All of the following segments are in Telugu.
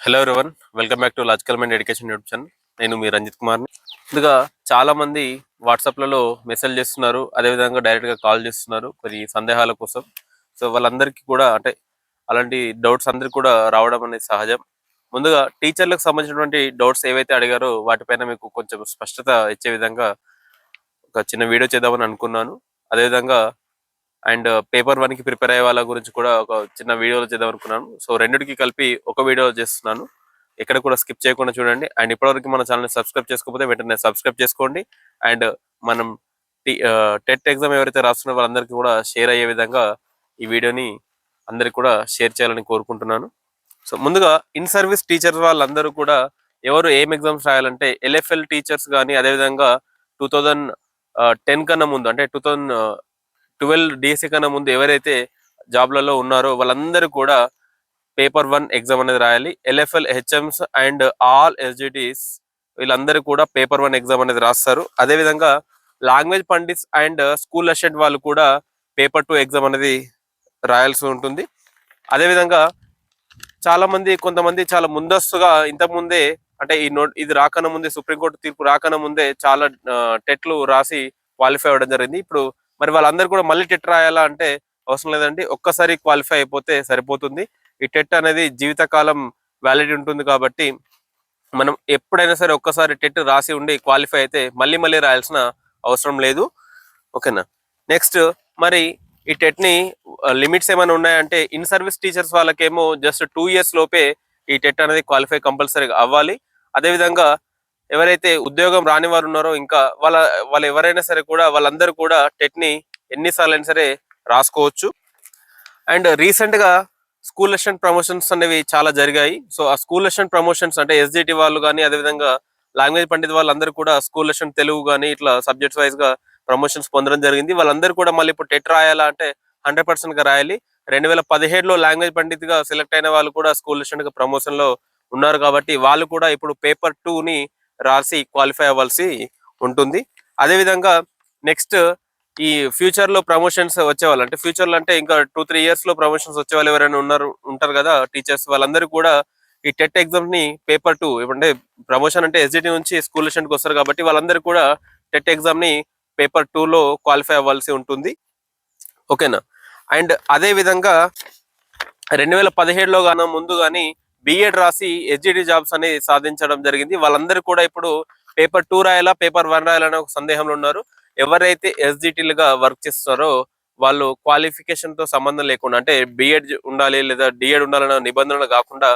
Hello everyone welcome back to logical mind education YouTube channel నేను మీ రంజిత్ కుమార్ని ముందుగా చాలా మంది వాట్సాప్లలో మెసేజ్ చేస్తున్నారు అదేవిధంగా డైరెక్ట్గా కాల్ చేస్తున్నారు కొన్ని సందేహాల కోసం. సో వాళ్ళందరికీ కూడా అంటే అలాంటి డౌట్స్ అందరికీ కూడా రావడం అనేది సహజం. ముందుగా టీచర్లకు సంబంధించినటువంటి డౌట్స్ ఏవైతే అడిగారో వాటిపైన మీకు కొంచెం స్పష్టత ఇచ్చే విధంగా ఒక చిన్న వీడియో చేద్దామని అనుకున్నాను. అదేవిధంగా అండ్ పేపర్ వన్కి ప్రిపేర్ అయ్యే వాళ్ళ గురించి కూడా ఒక చిన్న వీడియోలో చేద్దాం అనుకున్నాను. సో రెండిటికి కలిపి ఒక వీడియో చేస్తున్నాను. ఎక్కడ కూడా స్కిప్ చేయకుండా చూడండి. అండ్ ఇప్పటివరకు మన ఛానల్ని సబ్స్క్రైబ్ చేసుకోకపోతే వెంటనే సబ్స్క్రైబ్ చేసుకోండి. అండ్ మనం టెట్ ఎగ్జామ్ ఎవరైతే రాస్తున్నారో వాళ్ళందరికీ కూడా షేర్ అయ్యే విధంగా ఈ వీడియోని అందరికి కూడా షేర్ చేయాలని కోరుకుంటున్నాను. సో ముందుగా ఇన్ సర్వీస్ టీచర్స్ వాళ్ళందరూ కూడా ఎవరు ఏం ఎగ్జామ్స్ రాయాలంటే ఎల్ఎఫ్ఎల్ టీచర్స్ కానీ అదేవిధంగా టూ థౌజండ్ టెన్ కన్నా ముందు అంటే టూ థౌజండ్ ట్వెల్వ్ డేస్ కన్నా ముందు ఎవరైతే జాబ్లలో ఉన్నారో వాళ్ళందరూ కూడా పేపర్ వన్ ఎగ్జామ్ అనేది రాయాలి. LFL HMs and all SGTs వీళ్ళందరూ కూడా పేపర్ వన్ ఎగ్జామ్ అనేది రాస్తారు. అదేవిధంగా language pandits and school assistant వాళ్ళు కూడా పేపర్ టూ ఎగ్జామ్ అనేది రాయాల్సి ఉంటుంది. అదేవిధంగా చాలా మంది కొంతమంది చాలా ముందస్తుగా ఇంతకు ముందే అంటే ఈ నోట్ ఇది రాకన్నా ముందే సుప్రీంకోర్టు తీర్పు రాకన ముందే చాలా టెట్లు రాసి క్వాలిఫై అవ్వడం జరిగింది. ఇప్పుడు మరి వాళ్ళందరూ కూడా మళ్ళీ టెట్ రాయాలా అంటే అవసరం లేదండి. ఒక్కసారి క్వాలిఫై అయిపోతే సరిపోతుంది. ఈ టెట్ అనేది జీవితకాలం వ్యాలిడ్ ఉంటుంది కాబట్టి మనం ఎప్పుడైనా సరే ఒక్కసారి టెట్ రాసి ఉండి క్వాలిఫై అయితే మళ్ళీ మళ్ళీ రాయాల్సిన అవసరం లేదు. ఓకేనా? నెక్స్ట్ మరి ఈ టెట్ని లిమిట్స్ ఏమైనా ఉన్నాయంటే ఇన్ సర్వీస్ టీచర్స్ వాళ్ళకేమో జస్ట్ టూ ఇయర్స్ లోపే ఈ టెట్ అనేది క్వాలిఫై కంపల్సరీగా అవ్వాలి. అదేవిధంగా ఎవరైతే ఉద్యోగం రాని వారు ఉన్నారో ఇంకా వాళ్ళ వాళ్ళు ఎవరైనా సరే కూడా వాళ్ళందరూ కూడా టెట్ని ఎన్నిసార్లు అయినా సరే రాసుకోవచ్చు. అండ్ రీసెంట్గా స్కూల్ అసిస్టెంట్ ప్రమోషన్స్ అనేవి చాలా జరిగాయి. సో ఆ స్కూల్ అసిస్టెంట్ ప్రమోషన్స్ అంటే ఎస్జిటి వాళ్ళు కానీ అదేవిధంగా లాంగ్వేజ్ పండిత్ వాళ్ళందరూ కూడా స్కూల్ అసిస్టెంట్ తెలుగు కానీ ఇట్లా సబ్జెక్ట్స్ వైజ్గా ప్రమోషన్స్ పొందడం జరిగింది. వాళ్ళందరూ కూడా మళ్ళీ ఇప్పుడు టెట్ రాయాలా అంటే హండ్రెడ్ పర్సెంట్గా రాయాలి. రెండు వేల పదిహేడులో లాంగ్వేజ్ పండిత్గా సెలెక్ట్ అయిన వాళ్ళు కూడా స్కూల్ అసిస్టెంట్గా ప్రమోషన్లో ప్రమోషన్లో ఉన్నారు కాబట్టి వాళ్ళు కూడా ఇప్పుడు పేపర్ టూని రాసి క్వాలిఫై అవ్వాల్సి ఉంటుంది. అదేవిధంగా నెక్స్ట్ ఈ ఫ్యూచర్లో ప్రమోషన్స్ వచ్చేవాళ్ళు అంటే ఫ్యూచర్లో అంటే ఇంకా టూ త్రీ ఇయర్స్లో ప్రమోషన్స్ వచ్చే వాళ్ళు ఎవరైనా ఉన్నారు ఉంటారు కదా టీచర్స్ వాళ్ళందరూ కూడా ఈ టెట్ ఎగ్జామ్ని పేపర్ టూ అంటే ప్రమోషన్ అంటే ఎస్జిటి నుంచి స్కూల్కి వస్తారు కాబట్టి వాళ్ళందరూ కూడా టెట్ ఎగ్జామ్ని పేపర్ టూ లో క్వాలిఫై అవ్వాల్సి ఉంటుంది. ఓకేనా అండ్ అదే విధంగా రెండు వేల పదిహేడులో గాన ముందు కానీ బిఎడ్ రాసి ఎస్జిటి జాబ్స్ అని సాధించడం జరిగింది. వాళ్ళందరూ కూడా ఇప్పుడు పేపర్ టూ రాయాలా పేపర్ వన్ రాయాలనే ఒక సందేహంలో ఉన్నారు. ఎవరైతే ఎస్జిటీలుగా వర్క్ చేస్తారో వాళ్ళు క్వాలిఫికేషన్తో సంబంధం లేకుండా అంటే బిఎడ్ ఉండాలి లేదా డిఎడ్ ఉండాలన్న నిబంధనలు కాకుండా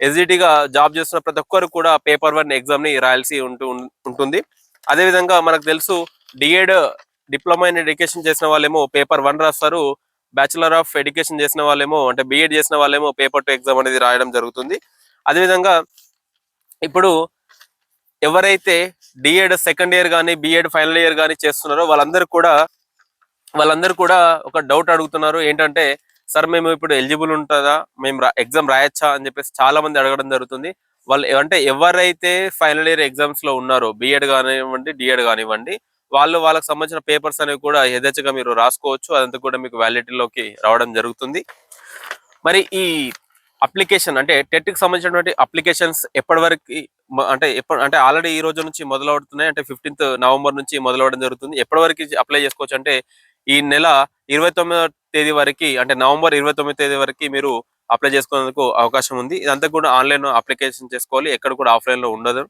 ఎస్జిటీగా జాబ్ చేస్తున్న ప్రతి ఒక్కరు కూడా పేపర్ వన్ ఎగ్జామ్ని రాయాల్సి ఉంటూ ఉంటుంది. అదేవిధంగా మనకు తెలుసు డిఎడ్ డిప్లొమా ఇన్ ఎడ్యుకేషన్ చేసిన వాళ్ళేమో పేపర్ వన్ రాస్తారు. బ్యాచులర్ ఆఫ్ ఎడ్యుకేషన్ చేసిన వాళ్ళేమో అంటే బిఎడ్ చేసిన వాళ్ళేమో పేపర్ టు ఎగ్జామ్ అనేది రాయడం జరుగుతుంది. అదేవిధంగా ఇప్పుడు ఎవరైతే డిఎడ్ సెకండ్ ఇయర్ కానీ బిఎడ్ ఫైనల్ ఇయర్ కానీ చేస్తున్నారో వాళ్ళందరూ కూడా వాళ్ళందరూ కూడా ఒక డౌట్ అడుగుతున్నారు. ఏంటంటే సార్ మేము ఇప్పుడు ఎలిజిబుల్ ఉంటుందా? మేము ఎగ్జామ్ రాయొచ్చా? అని చెప్పేసి చాలా మంది అడగడం జరుగుతుంది. వాళ్ళు అంటే ఎవరైతే ఫైనల్ ఇయర్ ఎగ్జామ్స్లో ఉన్నారో బిఎడ్ కానివ్వండి డిఎడ్ కానివ్వండి వాళ్ళు వాళ్ళకి సంబంధించిన పేపర్స్ అనేవి కూడా యథేచ్ఛగా మీరు రాసుకోవచ్చు. అదంతా కూడా మీకు వ్యాలిడిటీలోకి రావడం జరుగుతుంది. మరి ఈ అప్లికేషన్ అంటే టెట్కి సంబంధించినటువంటి అప్లికేషన్స్ ఎప్పటి వరకు అంటే ఎప్పుడు అంటే ఆల్రెడీ ఈ రోజు నుంచి మొదలవుతున్నాయి. అంటే ఫిఫ్టీన్త్ నవంబర్ నుంచి మొదలవడం జరుగుతుంది. ఎప్పటి వరకు అప్లై చేసుకోవచ్చు అంటే ఈ నెల ఇరవై తేదీ వరకు అంటే నవంబర్ ఇరవై తొమ్మిది తేదీ వరకు మీరు అప్లై చేసుకునేందుకు అవకాశం ఉంది. ఇదంతా కూడా ఆన్లైన్ అప్లికేషన్ చేసుకోవాలి. ఎక్కడ కూడా ఆఫ్లైన్లో ఉండదు.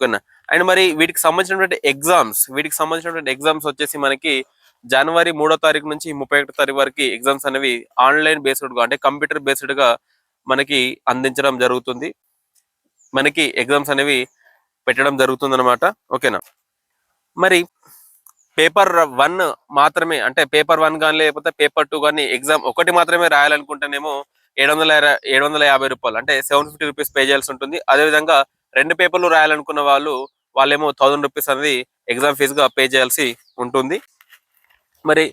ఓకేనా? అండ్ మరి వీటికి సంబంధించినటువంటి ఎగ్జామ్స్ వీటికి సంబంధించినటువంటి ఎగ్జామ్స్ వచ్చేసి మనకి జనవరి మూడో తారీఖు నుంచి ముప్పై ఒకటో తారీఖు వరకు ఎగ్జామ్స్ అనేవి ఆన్లైన్ బేస్డ్గా అంటే కంప్యూటర్ బేస్డ్గా మనకి అందించడం జరుగుతుంది. మనకి ఎగ్జామ్స్ అనేవి పెట్టడం జరుగుతుంది అనమాట ఓకేనా? మరి పేపర్ వన్ మాత్రమే అంటే పేపర్ వన్ కానీ లేకపోతే పేపర్ టూ కానీ ఎగ్జామ్ ఒకటి మాత్రమే రాయాలనుకుంటేనేమో ఏడు వందల ఏడు వందల యాభై రూపాయలు అంటే సెవెన్ ఫిఫ్టీ రూపీస్ పే చేయాల్సి ఉంటుంది. అదేవిధంగా రెండు పేపర్లు రాయాలనుకున్న వాళ్ళు వాళ్ళేమో థౌసండ్ రూపీస్ అనేది ఎగ్జామ్ ఫీజుగా పే చేయాల్సి ఉంటుంది. మరి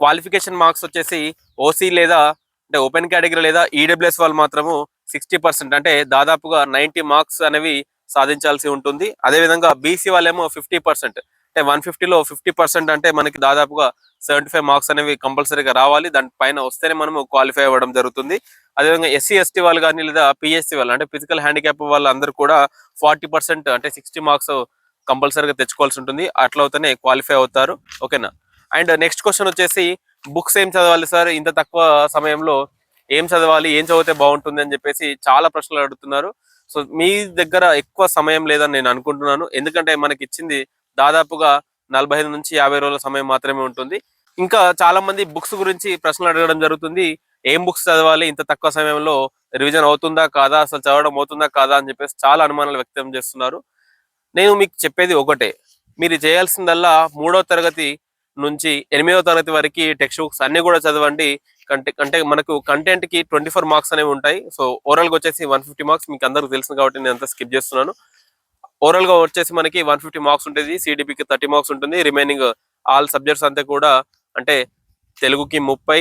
క్వాలిఫికేషన్ మార్క్స్ వచ్చేసి ఓసీ లేదా అంటే ఓపెన్ కేటగిరీ లేదా ఈడబ్ల్యూఎస్ వాళ్ళు మాత్రము సిక్స్టీ పర్సెంట్ అంటే దాదాపుగా నైన్టీ మార్క్స్ అనేవి సాధించాల్సి ఉంటుంది. అదేవిధంగా బీసీ వాళ్ళేమో ఫిఫ్టీ పర్సెంట్ అంటే వన్ ఫిఫ్టీలో ఫిఫ్టీ పర్సెంట్ అంటే మనకి దాదాపుగా సెవెంటీ ఫైవ్ మార్క్స్ అనేవి కంపల్సరీగా రావాలి. దాని పైన వస్తేనే మనము క్వాలిఫై అవ్వడం జరుగుతుంది. అదేవిధంగా ఎస్సీ ఎస్టీ వాళ్ళు కానీ లేదా పిఎస్సీ వాళ్ళు అంటే ఫిజికల్ హ్యాండిక్యాప్ వాళ్ళందరూ కూడా ఫార్టీ పర్సెంట్ అంటే సిక్స్టీ మార్క్స్ కంపల్సరీగా తెచ్చుకోవాల్సి ఉంటుంది. అట్లా అవుతానే క్వాలిఫై అవుతారు. ఓకేనా? అండ్ నెక్స్ట్ క్వశ్చన్ వచ్చేసి బుక్స్ ఏం చదవాలి సార్? ఇంత తక్కువ సమయంలో ఏం చదవాలి? ఏం చదివితే బాగుంటుంది అని చెప్పేసి చాలా ప్రశ్నలు అడుగుతున్నారు. సో మీ దగ్గర ఎక్కువ సమయం లేదని నేను అనుకుంటున్నాను. ఎందుకంటే మనకి ఇచ్చింది దాదాపుగా నలభై ఐదు నుంచి యాభై రోజుల సమయం మాత్రమే ఉంటుంది. ఇంకా చాలా మంది బుక్స్ గురించి ప్రశ్నలు అడగడం జరుగుతుంది. ఏం బుక్స్ చదవాలి? ఇంత తక్కువ సమయంలో రివిజన్ అవుతుందా కాదా? అసలు చదవడం అవుతుందా కాదా? అని చెప్పేసి చాలా అనుమానాలు వ్యక్తం చేస్తున్నారు. నేను మీకు చెప్పేది ఒకటే. మీరు చేయాల్సిందల్లా మూడో తరగతి నుంచి ఎనిమిదవ తరగతి వరకు టెక్స్ట్ బుక్స్ అన్ని కూడా చదవండి. కంటే అంటే మనకు కంటెంట్కి ట్వంటీ ఫోర్ మార్క్స్ అనేవి ఉంటాయి. సో ఓవరాల్గా వచ్చేసి వన్ ఫిఫ్టీ మార్క్స్ మీకు అందరికి తెలుసు కాబట్టి నేను అంతా స్కిప్ చేస్తున్నాను. ఓవరాల్గా వచ్చేసి మనకి వన్ ఫిఫ్టీ మార్క్స్ ఉంటుంది సిడిపికి థర్టీ మార్క్స్ ఉంటుంది. రిమైనింగ్ ఆల్ సబ్జెక్ట్స్ అంతా కూడా అంటే తెలుగుకి ముప్పై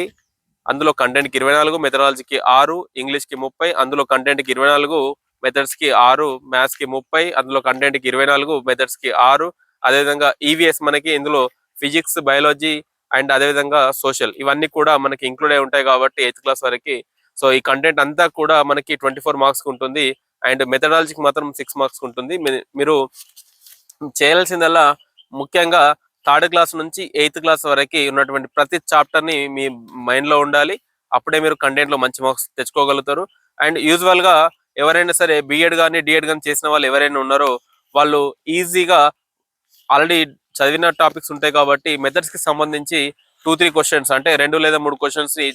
అందులో కంటెంట్కి ఇరవై నాలుగు మెథడాలజీకి ఆరు ఇంగ్లీష్కి ముప్పై అందులో కంటెంట్కి ఇరవై నాలుగు మెథడ్స్కి ఆరు మ్యాథ్స్కి ముప్పై అందులో కంటెంట్కి ఇరవై నాలుగు మెథడ్స్కి ఆరు. అదేవిధంగా ఈవీఎస్ మనకి ఇందులో ఫిజిక్స్ బయాలజీ అండ్ అదేవిధంగా సోషల్ ఇవన్నీ కూడా మనకి ఇంక్లూడ్ అయి ఉంటాయి కాబట్టి ఎయిత్ క్లాస్ వరకు. సో ఈ కంటెంట్ అంతా కూడా మనకి ట్వంటీ ఫోర్ మార్క్స్ ఉంటుంది. అండ్ మెథడాలజీకి మాత్రం సిక్స్ మార్క్స్ ఉంటుంది. మీ- మీరు చేయాల్సిందల్లా ముఖ్యంగా థర్డ్ క్లాస్ నుంచి ఎయిత్ క్లాస్ వరకు ఉన్నటువంటి ప్రతి చాప్టర్ని మీ మైండ్లో ఉండాలి. అప్పుడే మీరు కంటెంట్లో మంచి మార్క్స్ తెచ్చుకోగలుగుతారు. అండ్ యూజువల్గా ఎవరైనా సరే బిఎడ్ కానీ డిఎడ్ కానీ చేసిన వాళ్ళు ఎవరైనా ఉన్నారో వాళ్ళు ఈజీగా ఆల్రెడీ చదివిన టాపిక్స్ ఉంటాయి కాబట్టి మెథడ్స్కి సంబంధించి టూ త్రీ క్వశ్చన్స్ అంటే రెండు లేదా మూడు క్వశ్చన్స్ని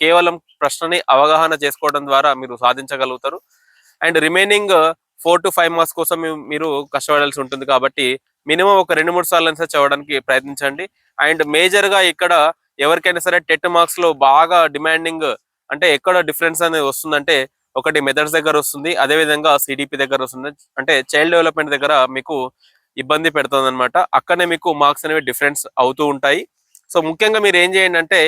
కేవలం ప్రశ్నని అవగాహన చేసుకోవడం ద్వారా మీరు సాధించగలుగుతారు. And remaining four to five marks కోసం మీరు కష్టపడాల్సి ఉంటుంది కాబట్టి మినిమం ఒక రెండు మూడు సార్లు అయినా చదవడానికి ప్రయత్నించండి. అండ్ మేజర్గా ఇక్కడ ఎవరికైనా సరే టెట్ మార్క్స్లో బాగా డిమాండింగ్ అంటే ఎక్కడ డిఫరెన్స్ అనేది వస్తుందంటే ఒకటి మెథడ్స్ దగ్గర వస్తుంది అదే విధంగా సిడిపి దగ్గర వస్తుంది. అంటే చైల్డ్ డెవలప్మెంట్ దగ్గర మీకు ఇబ్బంది పెడుతుంది అనమాట అక్కడనే మీకు మార్క్స్ అనేవి డిఫరెన్స్ అవుతూ ఉంటాయి. సో ముఖ్యంగా మీరు ఏం చేయండి అంటే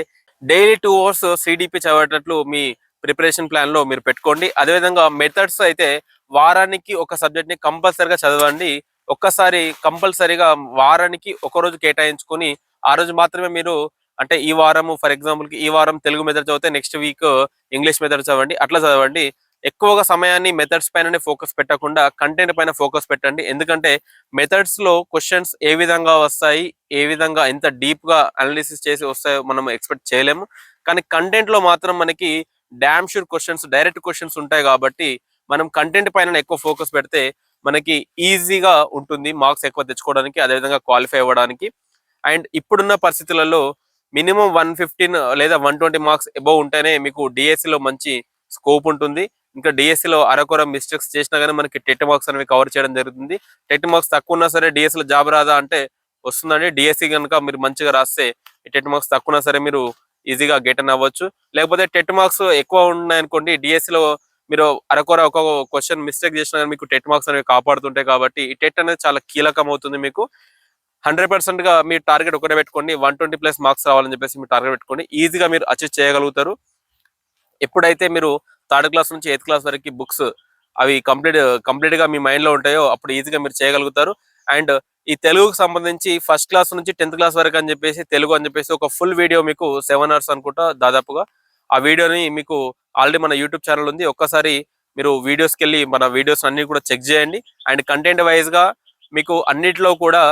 డైలీ టూ అవర్స్ సిడిపి చదివేటట్లు మీ ప్రిపరేషన్ ప్లాన్లో మీరు పెట్టుకోండి. అదేవిధంగా మెథడ్స్ అయితే వారానికి ఒక సబ్జెక్ట్ని కంపల్సరిగా చదవండి. ఒక్కసారి కంపల్సరీగా వారానికి ఒక రోజు కేటాయించుకొని ఆ రోజు మాత్రమే మీరు అంటే ఈ వారం ఫర్ ఎగ్జాంపుల్కి ఈ వారం తెలుగు మెథడ్ చదివితే నెక్స్ట్ వీక్ ఇంగ్లీష్ మెథడ్ చదవండి. అట్లా చదవండి. ఎక్కువగా సమయాన్ని మెథడ్స్ పైననే ఫోకస్ పెట్టకుండా కంటెంట్ పైన ఫోకస్ పెట్టండి. ఎందుకంటే మెథడ్స్లో క్వశ్చన్స్ ఏ విధంగా వస్తాయి ఏ విధంగా ఎంత డీప్గా అనలిసిస్ అనాలిసిస్ చేసి వస్తాయో మనం ఎక్స్పెక్ట్ చేయలేము. కానీ కంటెంట్లో మాత్రం మనకి damn sure questions direct questions ఉంటాయి కాబట్టి మనం కంటెంట్ పైన ఎక్కువ ఫోకస్ పెడితే మనకి ఈజీగా ఉంటుంది మార్క్స్ ఎక్కువ తెచ్చుకోవడానికి అదేవిధంగా క్వాలిఫై అవ్వడానికి. అండ్ ఇప్పుడున్న పరిస్థితులలో మినిమం వన్ ఫిఫ్టీన్ లేదా వన్ ట్వంటీ మార్క్స్ అబౌవ్ ఉంటేనే మీకు డిఎస్సిలో లో మంచి స్కోప్ ఉంటుంది. ఇంకా డిఎస్సిలో లో అరకొర మిస్టేక్స్ చేసినా కానీ మనకి టెట్ మార్క్స్ అనేవి కవర్ చేయడం జరుగుతుంది. టెట్ మార్క్స్ తక్కువ ఉన్నా సరే డిఎస్సిలో జాబ్ రాదా అంటే వస్తుందండి. డిఎస్సి కనుక మీరు మంచిగా రాస్తే టెట్ మార్క్స్ తక్కువ ఉన్నా సరే మీరు ఈజీగా గెట్ అన్ అవ్వచ్చు. లేకపోతే టెట్ మార్క్స్ ఎక్కువ ఉన్నాయనుకోండి డిఎస్సిలో మీరు అరకొర ఒక క్వశ్చన్ మిస్టేక్ చేసినా కానీ మీకు టెట్ మార్క్స్ అనేవి కాపాడుతుంటాయి కాబట్టి ఈ టెట్ అనేది చాలా కీలకం అవుతుంది మీకు. హండ్రెడ్ పర్సెంట్గా మీ టార్గెట్ ఒకటే పెట్టుకోండి వన్ ట్వంటీ ప్లస్ మార్క్స్ రావాలని చెప్పేసి మీరు టార్గెట్ పెట్టుకోండి. ఈజీగా మీరు అచీవ్ చేయగలుగుతారు. ఎప్పుడైతే మీరు థర్డ్ క్లాస్ నుంచి ఎయిత్ క్లాస్ వరకు బుక్స్ అవి కంప్లీట్ కంప్లీట్గా మీ మైండ్లో ఉంటాయో అప్పుడు ఈజీగా మీరు చేయగలుగుతారు. అండ్ ఈ తెలుగుకు సంబంధించి ఫస్ట్ క్లాస్ నుంచి టెన్త్ క్లాస్ వరకు అని చెప్పేసి తెలుగు అని చెప్పేసి ఒక ఫుల్ వీడియో మీకు సెవెన్ అవర్స్ అనుకుంటా దాదాపుగా. ఆ వీడియోని మీకు ఆల్రెడీ మన యూట్యూబ్ ఛానల్ ఉంది. ఒక్కసారి మీరు వీడియోస్కి వెళ్ళి మన వీడియోస్ అన్ని కూడా చెక్ చేయండి. అండ్ కంటెంట్ వైజ్గా మీకు అన్నిటిలో కూడా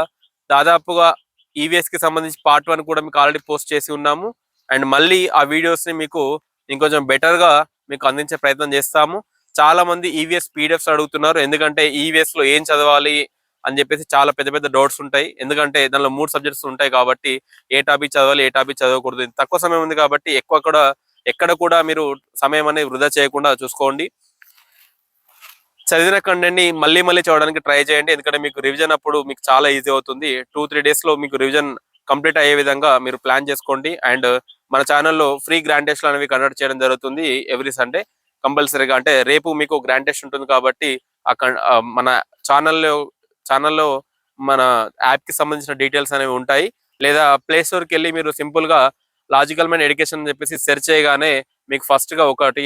దాదాపుగా ఈవీఎస్కి సంబంధించి పార్ట్ వన్ కూడా మీకు ఆల్రెడీ పోస్ట్ చేసి ఉన్నాము. అండ్ మళ్ళీ ఆ వీడియోస్ని మీకు ఇంకొంచెం బెటర్గా మీకు అందించే ప్రయత్నం చేస్తాము. చాలా మంది ఈవీఎస్ పీడిఎఫ్స్ అడుగుతున్నారు. ఎందుకంటే ఈవీఎస్లో ఏం చదవాలి? అని చెప్పేసి చాలా పెద్ద పెద్ద డౌట్స్ ఉంటాయి. ఎందుకంటే దానిలో మూడు సబ్జెక్ట్స్ ఉంటాయి కాబట్టి ఏ టాపిక్ చదవాలి ఏ టాపిక్ చదవకూడదు. తక్కువ సమయం ఉంది కాబట్టి ఎక్కువ కూడా ఎక్కడ కూడా మీరు సమయం అనేది వృధా చేయకుండా చూసుకోండి. చదివిన కంటెంట్ని మళ్ళీ మళ్ళీ చదవడానికి ట్రై చేయండి. ఎందుకంటే మీకు రివిజన్ అప్పుడు మీకు చాలా ఈజీ అవుతుంది. టూ త్రీ డేస్లో మీకు రివిజన్ కంప్లీట్ అయ్యే విధంగా మీరు ప్లాన్ చేసుకోండి. అండ్ మన ఛానల్లో ఫ్రీ గ్రాండ్ టెస్ట్లు అనేవి కండక్ట్ చేయడం జరుగుతుంది ఎవ్రీ సండే కంపల్సరీగా అంటే రేపు మీకు గ్రాండ్ టెస్ట్ ఉంటుంది కాబట్టి అక్కడ మన ఛానల్లో ఛానల్లో మన యాప్కి సంబంధించిన డీటెయిల్స్ అనేవి ఉంటాయి. లేదా ప్లేస్టోర్కి వెళ్ళి మీరు సింపుల్గా లాజికల్ మైండ్ ఎడ్యుకేషన్ అని చెప్పేసి సెర్చ్ చేయగానే మీకు ఫస్ట్గా ఒకటి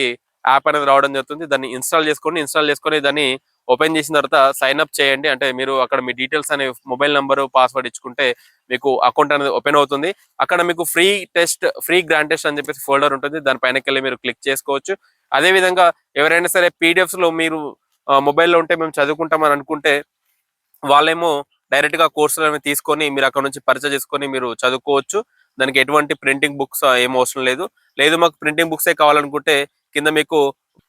యాప్ అనేది రావడం జరుగుతుంది. దాన్ని ఇన్స్టాల్ చేసుకోండి. ఇన్స్టాల్ చేసుకొని దాన్ని ఓపెన్ చేసిన తర్వాత సైన్ అప్ చేయండి. అంటే మీరు అక్కడ మీ డీటెయిల్స్ అనే మొబైల్ నెంబర్ పాస్వర్డ్ ఇచ్చుకుంటే మీకు అకౌంట్ అనేది ఓపెన్ అవుతుంది. అక్కడ మీకు free test free grand test అని చెప్పేసి ఫోల్డర్ ఉంటుంది. దానిపైనకి వెళ్ళి మీరు క్లిక్ చేసుకోవచ్చు. అదే విధంగా ఎవరైనా సరే పీడిఎఫ్స్లో మీరు మొబైల్లో ఉంటే మేము చదువుకుంటామని అనుకుంటే వాళ్ళేమో డైరెక్ట్గా కోర్సులు అనేవి తీసుకొని మీరు అక్కడ నుంచి పర్చేజ్ చేసుకొని మీరు చదువుకోవచ్చు. దానికి ఎటువంటి ప్రింటింగ్ బుక్స్ ఏం అవసరం లేదు. లేదు మాకు ప్రింటింగ్ బుక్సే కావాలనుకుంటే కింద మీకు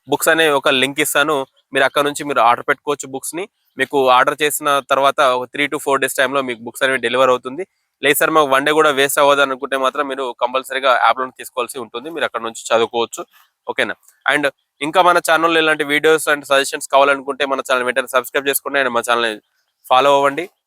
బుక్స్ అనే ఒక లింక్ ఇస్తాను. మీరు అక్కడ నుంచి మీరు ఆర్డర్ పెట్టుకోవచ్చు బుక్స్ని. మీకు ఆర్డర్ చేసిన తర్వాత ఒక త్రీ టు ఫోర్ డేస్ టైంలో మీకు బుక్స్ అనేవి డెలివర్ అవుతుంది. లేదు సార్ మాకు వన్ డే కూడా వేస్ట్ అవ్వదు అనుకుంటే మాత్రం మీరు కంపల్సరీగా యాప్లో తీసుకోవాల్సి ఉంటుంది. మీరు అక్కడ నుంచి చదువుకోవచ్చు. ఓకేనా? అండ్ ఇంకా మన ఛానల్లో ఇలాంటి వీడియోస్ అండ్ సజెషన్స్ కావాలనుకుంటే మన ఛానల్ వెంటనే సబ్స్క్రైబ్ చేసుకోండి. అండ్ మన ఛానల్ ఫాలో అవ్వండి.